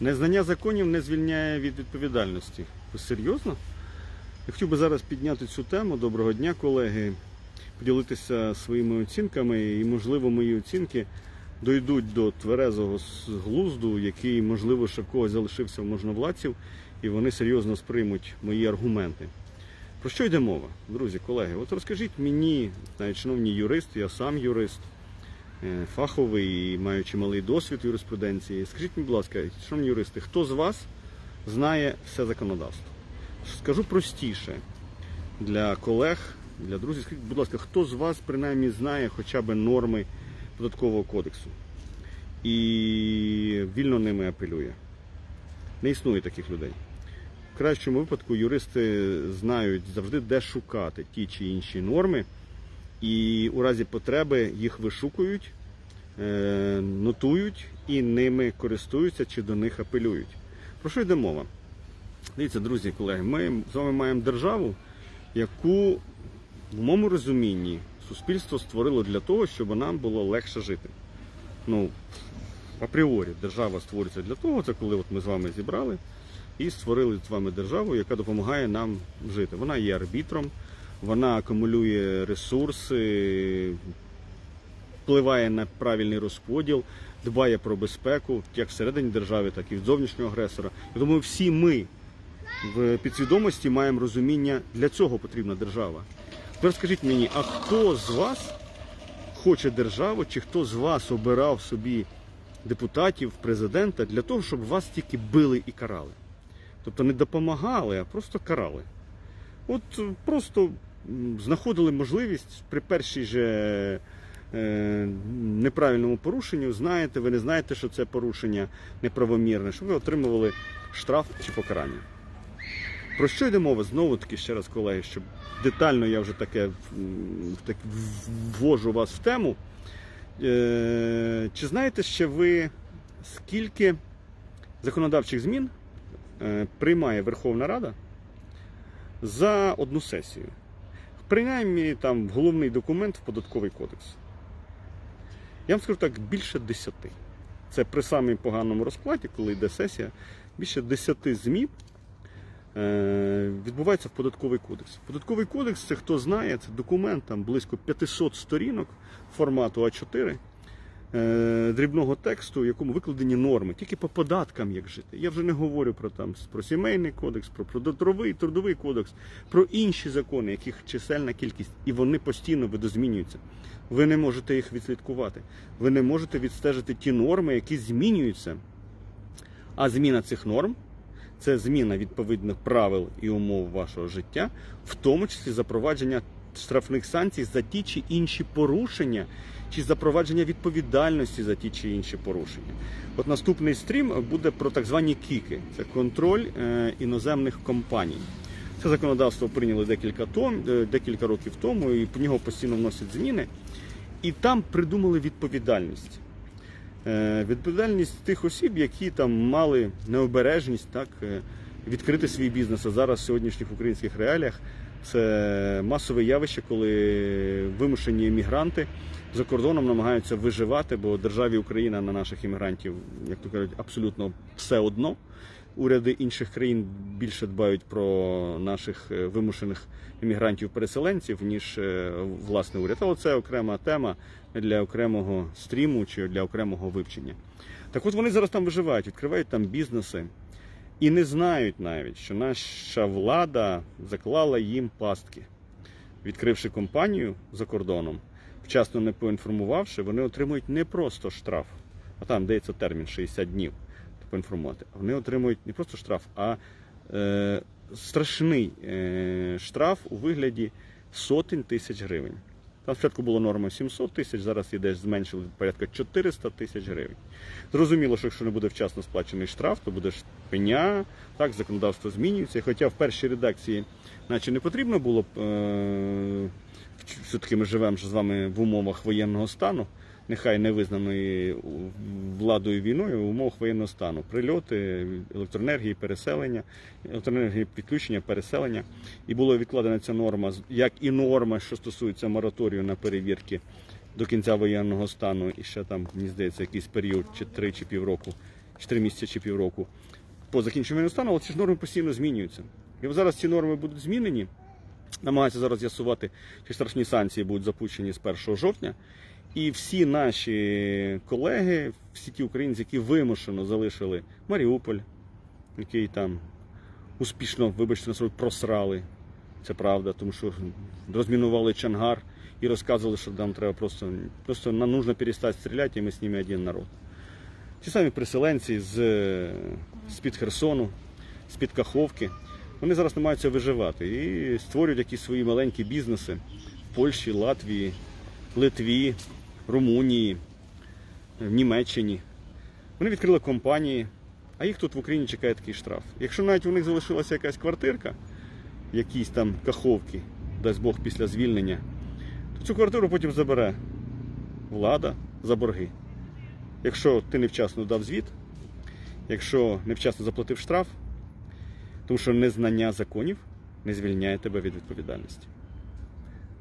Незнання законів не звільняє від відповідальності. Ви серйозно? Я хотів би зараз підняти цю тему. Доброго дня, колеги. Поділитися своїми оцінками і, можливо, мої оцінки дойдуть до тверезого глузду, який, можливо, ще когось залишився в можновладців, і вони серйозно сприймуть мої аргументи. Про що йде мова, друзі, колеги? От розкажіть мені, навіть шановні юристи, я сам юрист, фаховий і маючи малий досвід юриспруденції. Скажіть, будь ласка, шановні юристи, хто з вас знає все законодавство? Скажу простіше для колег, для друзів. Скажіть, будь ласка, хто з вас принаймні знає хоча б норми податкового кодексу і вільно ними апелює? Не існує таких людей. В кращому випадку юристи знають завжди, де шукати ті чи інші норми, і у разі потреби їх вишукують, е, нотують і ними користуються чи до них апелюють. Про що йде мова? Дивіться, друзі, колеги, ми з вами маємо державу, яку в моєму розумінні суспільство створило для того, щоб нам було легше жити. Ну, апріорі держава створюється для того, це коли от ми з вами зібрали і створили з вами державу, яка допомагає нам жити. Вона є арбітром, вона акумулює ресурси, впливає на правильний розподіл, дбає про безпеку як всередині держави, так і від зовнішнього агресора. Я думаю, всі ми в підсвідомості маємо розуміння, для цього потрібна держава. Тепер скажіть мені, а хто з вас хоче державу, чи хто з вас обирав собі депутатів, президента для того, щоб вас тільки били і карали? Тобто не допомагали, а просто карали. От просто знаходили можливість при першій же е, неправильному порушенню, знаєте, ви не знаєте, що це порушення неправомірне, щоб ви отримували штраф чи покарання. Про що йде мова? Знову таки, ще раз, колеги, щоб детально я вже таке так, ввожу вас в тему. Е, чи знаєте ще ви, скільки законодавчих змін е, приймає Верховна Рада за одну сесію? Принаймні там головний документ в податковий кодекс. Я вам скажу так, більше десяти. Це при самому поганому розкладі, коли йде сесія, більше десяти змін е, відбувається в податковий кодекс. Податковий кодекс, це хто знає, це документ там близько 500 сторінок формату А4 е, дрібного тексту, в якому викладені норми, тільки по податкам як жити. Я вже не говорю про там про сімейний кодекс, про трудовий, трудовий кодекс, про інші закони, яких чисельна кількість, і вони постійно видозмінюються. Ви не можете їх відслідкувати. Ви не можете відстежити ті норми, які змінюються. А зміна цих норм це зміна відповідних правил і умов вашого життя, в тому числі запровадження штрафних санкцій за ті чи інші порушення, чи запровадження відповідальності за ті чи інші порушення. От наступний стрім буде про так звані кіки. Це контроль е, іноземних компаній. Це законодавство прийняли декілька том, е, декілька років тому, і по нього постійно вносять зміни. І там придумали відповідальність. Е, Відповідальність тих осіб, які там мали необережність так, відкрити свій бізнес. А зараз в сьогоднішніх українських реаліях це масове явище, коли вимушені емігранти за кордоном намагаються виживати, бо державі Україна на наших іммігрантів, як то кажуть, абсолютно все одно. Уряди інших країн більше дбають про наших е, вимушених іммігрантів-переселенців, ніж е, власне уряд. Але це окрема тема для окремого стріму чи для окремого вивчення. Так от вони зараз там виживають, відкривають там бізнеси і не знають навіть, що наша влада заклала їм пастки. Відкривши компанію за кордоном, вчасно не поінформувавши, вони отримують не просто штраф, а там дається термін 60 днів поінформувати. Вони отримують не просто штраф, а е, страшний е, штраф у вигляді сотень тисяч гривень. Там спочатку була норма 700 тисяч, зараз її десь зменшили порядка 400 тисяч гривень. Зрозуміло, що якщо не буде вчасно сплачений штраф, то буде пеня, так, законодавство змінюється. Хоча в першій редакції, наче не потрібно було б, е, все-таки ми живемо з вами в умовах воєнного стану, нехай не визнаної владою війною в умовах воєнного стану. Прильоти, електроенергії, переселення, електроенергії підключення, переселення. І була відкладена ця норма, як і норма, що стосується мораторію на перевірки до кінця воєнного стану, і ще там, мені здається, якийсь період, чи три, чи півроку. 4 місяці чи півроку по закінченню воєнного стану, але ці ж норми постійно змінюються. І зараз ці норми будуть змінені. Намагаються зараз з'ясувати, чи страшні санкції будуть запущені з 1 жовтня. І всі наші колеги, всі ті українці, які вимушено залишили Маріуполь, який там успішно, вибачте, на слово, просрали. Це правда, тому що розмінували Чангар і розказували, що нам треба просто, просто нам нужно перестати стріляти, і ми з ними один народ. Ті самі переселенці з, з-під Херсону, з-під Каховки, вони зараз намагаються виживати і створюють якісь свої маленькі бізнеси в Польщі, Латвії, Литві, Румунії, в Німеччині. Вони відкрили компанії, а їх тут в Україні чекає такий штраф. Якщо навіть у них залишилася якась квартирка, якісь там каховки, дасть Бог після звільнення, то цю квартиру потім забере влада за борги. Якщо ти невчасно дав звіт, якщо невчасно заплатив штраф, тому що незнання законів не звільняє тебе від відповідальності.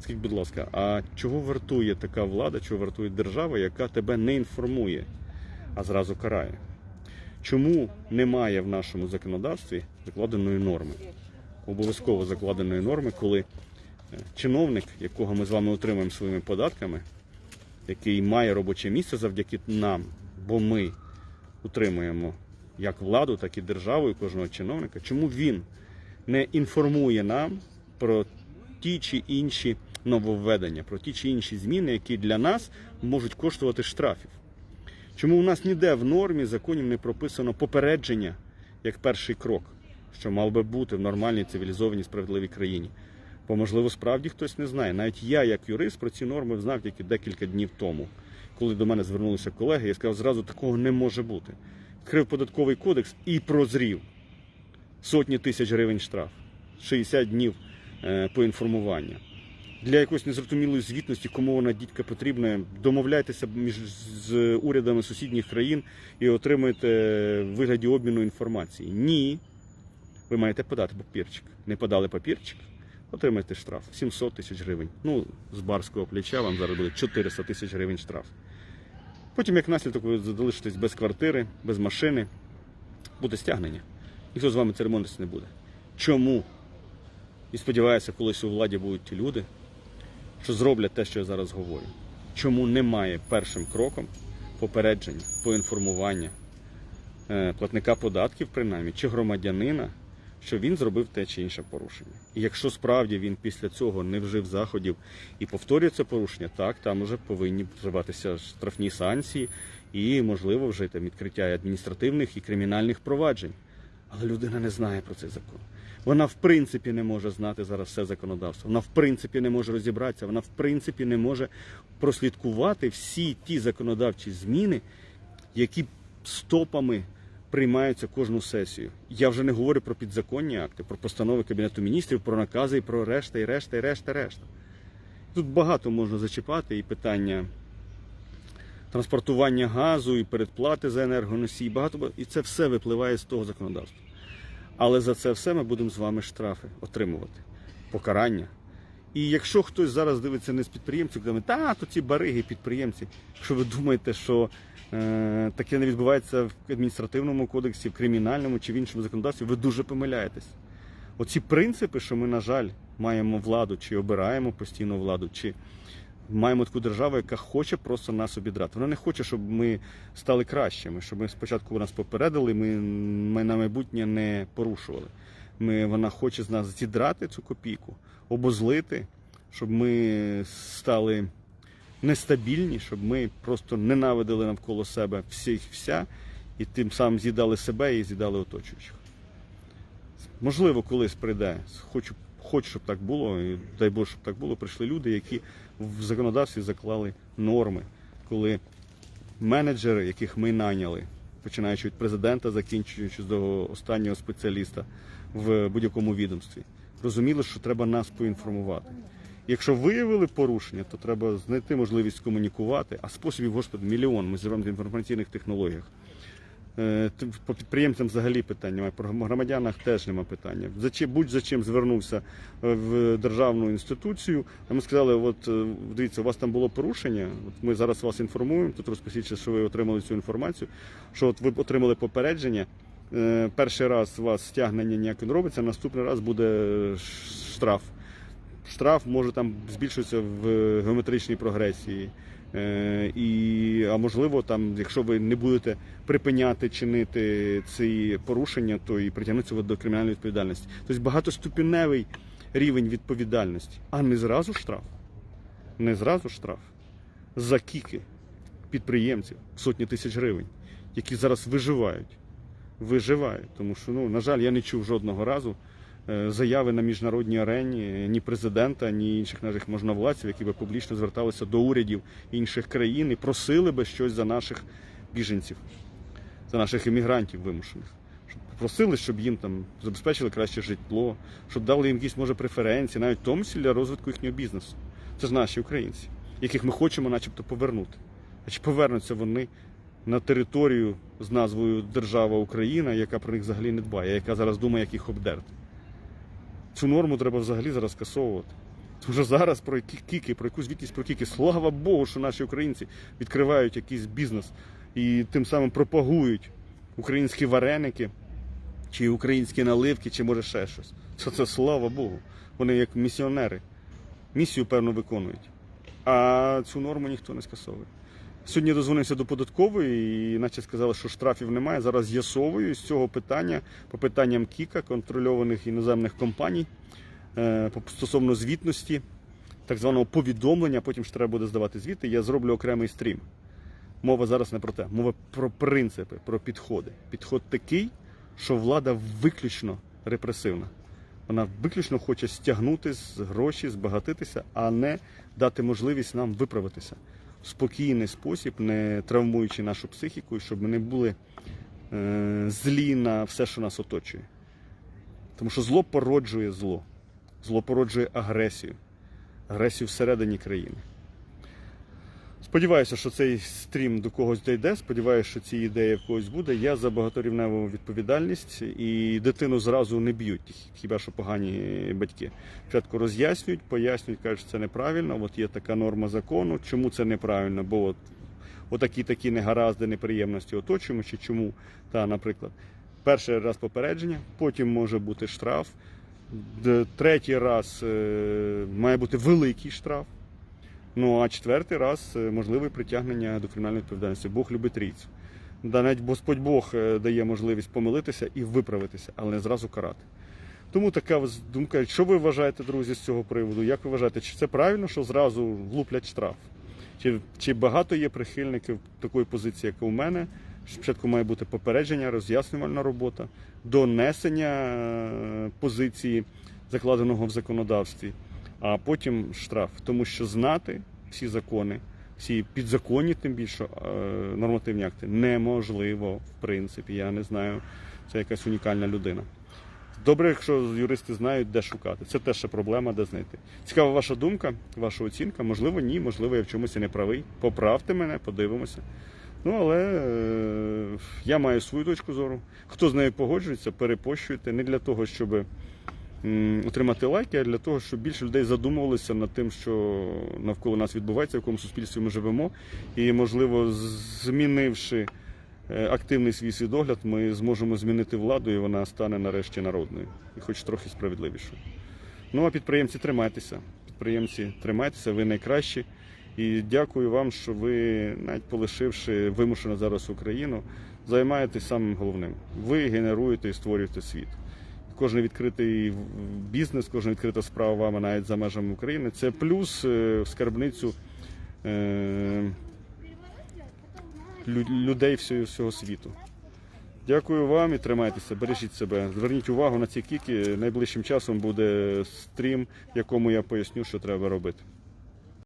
Скажіть, будь ласка, а чого вартує така влада, чого вартує держава, яка тебе не інформує, а зразу карає? Чому немає в нашому законодавстві закладеної норми? Обов'язково закладеної норми, коли е, чиновник, якого ми з вами отримуємо своїми податками, який має робоче місце завдяки нам, бо ми утримуємо як владу, так і державу і кожного чиновника, чому він не інформує нам про ті чи інші нововведення, про ті чи інші зміни, які для нас можуть коштувати штрафів? Чому у нас ніде в нормі законів не прописано попередження як перший крок, що мав би бути в нормальній цивілізованій справедливій країні? Бо, можливо, справді хтось не знає. Навіть я, як юрист, про ці норми знав тільки декілька днів тому, коли до мене звернулися колеги, я сказав, зразу такого не може бути. Відкрив податковий кодекс і прозрів сотні тисяч гривень штраф, 60 днів е, поінформування. Для якоїсь незрозумілої звітності, кому вона дідька потрібна, домовляйтеся між з урядами сусідніх країн і отримуєте в вигляді обміну інформації. Ні. Ви маєте подати папірчик. Не подали папірчик, отримаєте штраф 700 тисяч гривень. Ну, з барського плеча вам зараз буде 400 тисяч гривень штраф. Потім, як наслідок, ви залишитесь без квартири, без машини, буде стягнення. Ніхто з вами церемонитися не буде. Чому? І сподіваюся, колись у владі будуть ті люди, що зроблять те, що я зараз говорю. Чому немає першим кроком попередження, поінформування е, платника податків, принаймні, чи громадянина, що він зробив те чи інше порушення. І якщо справді він після цього не вжив заходів і повторює це порушення, так там вже повинні вживатися штрафні санкції і, можливо, вже там відкриття адміністративних і кримінальних проваджень. Але людина не знає про цей закон. Вона в принципі не може знати зараз все законодавство. Вона в принципі не може розібратися. Вона в принципі не може прослідкувати всі ті законодавчі зміни, які стопами приймаються кожну сесію. Я вже не говорю про підзаконні акти, про постанови Кабінету міністрів, про накази і про решта, і решта, і решта, решта. Тут багато можна зачіпати і питання транспортування газу, і передплати за енергоносій, багато і це все випливає з того законодавства. Але за це все ми будемо з вами штрафи отримувати, покарання. І якщо хтось зараз дивиться не з підприємців, каже, та то ці бариги підприємці. Якщо ви думаєте, що е, таке не відбувається в адміністративному кодексі, в кримінальному чи в іншому законодавстві, ви дуже помиляєтесь. Оці принципи, що ми, на жаль, маємо владу, чи обираємо постійно владу, чи маємо таку державу, яка хоче просто нас обідрати. Вона не хоче, щоб ми стали кращими, щоб ми спочатку нас попередили, ми, ми на майбутнє не порушували. Ми, вона хоче з нас зідрати цю копійку, обозлити, щоб ми стали нестабільні, щоб ми просто ненавидили навколо себе всіх вся і тим самим з'їдали себе і з'їдали оточуючих. Можливо, колись прийде. Хочу, хочу, щоб так було, і дай Боже, щоб так було. Прийшли люди, які в законодавстві заклали норми, коли менеджери, яких ми наняли, починаючи від президента, закінчуючи до останнього спеціаліста в будь-якому відомстві, розуміли, що треба нас поінформувати. Якщо виявили порушення, то треба знайти можливість комунікувати, а способів, господи, мільйон. Ми живемо в інформаційних технологіях. Е, По підприємцям взагалі питань немає, по громадянах теж немає питання. Будь-за чим звернувся е, в державну інституцію, а ми сказали, от е, дивіться, у вас там було порушення, от ми зараз вас інформуємо, тут розпишіться, що ви отримали цю інформацію, що от ви отримали попередження, перший раз у вас стягнення ніяке не робиться, наступний раз буде штраф. Штраф може там збільшуватися в геометричній прогресії. Е, і, а можливо, там, якщо ви не будете припиняти чинити ці порушення, то і притягнуться до кримінальної відповідальності. Тобто багатоступіневий рівень відповідальності, а не зразу штраф. Не зразу штраф. За кіки підприємців сотні тисяч гривень, які зараз виживають. Виживають. Тому що, ну, на жаль, я не чув жодного разу заяви на міжнародній арені ні президента, ні інших наших можновладців, які би публічно зверталися до урядів інших країн і просили би щось за наших біженців, за наших іммігрантів вимушених. Просили, щоб їм там забезпечили краще житло, щоб дали їм якісь може преференції, навіть в тому числі для розвитку їхнього бізнесу. Це ж наші українці, яких ми хочемо, начебто, повернути. А чи повернуться вони на територію з назвою Держава Україна, яка про них взагалі не дбає, яка зараз думає, як їх обдерти? Цю норму треба взагалі зараз скасовувати. Що зараз про які кіки, про якусь звітність про кіки. Слава Богу, що наші українці відкривають якийсь бізнес і тим самим пропагують українські вареники, чи українські наливки, чи може ще щось. Це, це слава Богу. Вони як місіонери. Місію, певно, виконують. А цю норму ніхто не скасовує. Сьогодні дозвонився до податкової і наче сказали, що штрафів немає. Зараз з'ясовую з цього питання по питанням Кіка, контрольованих іноземних компаній е, стосовно звітності, так званого повідомлення. Потім ж треба буде здавати звіти. Я зроблю окремий стрім. Мова зараз не про те, мова про принципи, про підходи. Підход такий, що влада виключно репресивна. Вона виключно хоче стягнути з гроші, збагатитися, а не дати можливість нам виправитися спокійний спосіб, не травмуючи нашу психіку, щоб ми не були е, злі на все, що нас оточує. Тому що зло породжує зло. Зло породжує агресію. Агресію всередині країни. Сподіваюся, що цей стрім до когось дійде. Сподіваюся, що ці ідеї в когось буде. Я за багаторівневу відповідальність і дитину зразу не б'ють, хіба що погані батьки. Спочатку роз'яснюють, пояснюють, кажуть, що це неправильно. От є така норма закону. Чому це неправильно? Бо от отакі такі негаразди, неприємності оточуємо, чи чому, та, наприклад, перший раз попередження, потім може бути штраф. Третій раз е, має бути великий штраф. Ну а четвертий раз е, можливе притягнення до кримінальної відповідальності. Бог любить трійцю. Да, навіть Господь Бог е, дає можливість помилитися і виправитися, але не зразу карати. Тому така думка. Що ви вважаєте, друзі, з цього приводу? Як ви вважаєте, чи це правильно, що зразу влуплять штраф? Чи, чи багато є прихильників такої позиції, як у мене? Спочатку має бути попередження, роз'яснювальна робота, донесення е, позиції, закладеного в законодавстві, а потім штраф. Тому що знати всі закони, всі підзаконні, тим більше е, нормативні акти, неможливо, в принципі. Я не знаю, це якась унікальна людина. Добре, якщо юристи знають, де шукати. Це теж ще проблема, де знайти. Цікава ваша думка, ваша оцінка. Можливо, ні, можливо, я в чомусь не правий. Поправте мене, подивимося. Ну, але е, я маю свою точку зору. Хто з нею погоджується, перепощуйте. Не для того, щоб отримати лайки, для того, щоб більше людей задумувалися над тим, що навколо нас відбувається, в якому суспільстві ми живемо. І, можливо, змінивши е, активний свій свідогляд, ми зможемо змінити владу, і вона стане нарешті народною, і хоч трохи справедливішою. Ну а підприємці, тримайтеся. Підприємці, тримайтеся, ви найкращі. І дякую вам, що ви, навіть полишивши вимушено зараз Україну, займаєтесь самим головним. Ви генеруєте і створюєте світ. Кожен відкритий бізнес, кожна відкрита справа вами навіть за межами України це плюс е, в скарбницю е, лю- людей всього світу. Дякую вам і тримайтеся, бережіть себе. Зверніть увагу на ці кіки. Найближчим часом буде стрім, в якому я поясню, що треба робити.